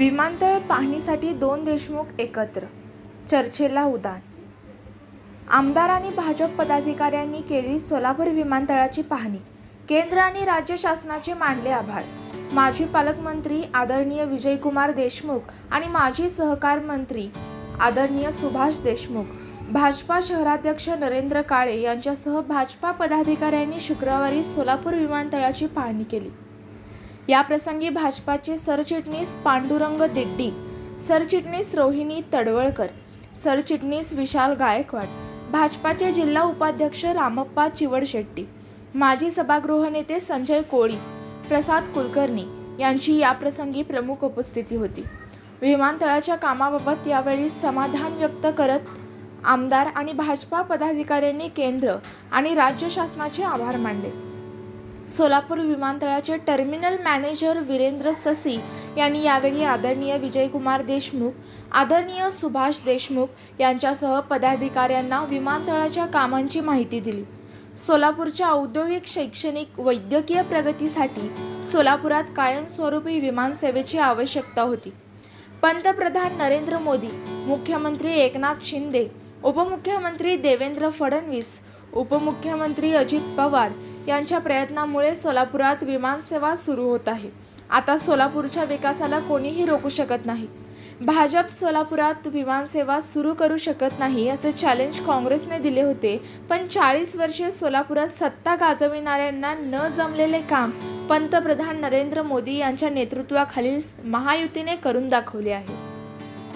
विमानतळ पाहणीसाठी दोन देशमुख एकत्र चर्चेला उदान. आमदार आणि भाजप पदाधिकाऱ्यांनी केली सोलापूर विमानतळाची पाहणी. केंद्र आणि राज्य शासनाचे मानले आभार. माजी पालकमंत्री आदरणीय विजयकुमार देशमुख आणि माजी सहकार मंत्री आदरणीय सुभाष देशमुख भाजपा शहराध्यक्ष नरेंद्र काळे यांच्यासह भाजपा पदाधिकाऱ्यांनी शुक्रवारी सोलापूर विमानतळाची पाहणी केली. याप्रसंगी भाजपाचे सरचिटणीस पांडुरंग दिड्डी सरचिटणीस रोहिणी तडवळकर सरचिटणीस विशाल गायकवाड भाजपाचे जिल्हा उपाध्यक्ष रामप्पा चिवडशेट्टी माजी सभागृह नेते संजय कोळी प्रसाद कुलकर्णी यांची याप्रसंगी प्रमुख उपस्थिती होती. विमानतळाच्या कामाबाबत यावेळी समाधान व्यक्त करत आमदार आणि भाजपा पदाधिकाऱ्यांनी केंद्र आणि राज्य शासनाचे आभार मानले. सोलापूर विमानतळाचे टर्मिनल मॅनेजर वीरेंद्र ससी यांनी यावेळी आदरणीय विजयकुमार देशमुख आदरणीय सुभाष देशमुख यांच्यासह पदाधिकाऱ्यांना विमानतळाच्या कामांची माहिती दिली. सोलापूरच्या औद्योगिक शैक्षणिक वैद्यकीय प्रगतीसाठी सोलापुरात कायमस्वरूपी विमानसेवेची आवश्यकता होती. पंतप्रधान नरेंद्र मोदी मुख्यमंत्री एकनाथ शिंदे उपमुख्यमंत्री देवेंद्र फडणवीस उपमुख्यमंत्री अजित पवार यांच्या प्रयत्नामुळे सोलापुरात विमानसेवा सुरू होत आहे. आता सोलापूरच्या विकासाला कोणीही रोखू शकत नाही. भाजप सोलापुरात विमानसेवा सुरू करू शकत नाही असे चॅलेंज काँग्रेसने दिले होते. पण चाळीस वर्षे सोलापुरात सत्ता गाजविणाऱ्यांना न जमलेले काम पंतप्रधान नरेंद्र मोदी यांच्या नेतृत्वाखालील महायुतीने करून दाखवले आहे.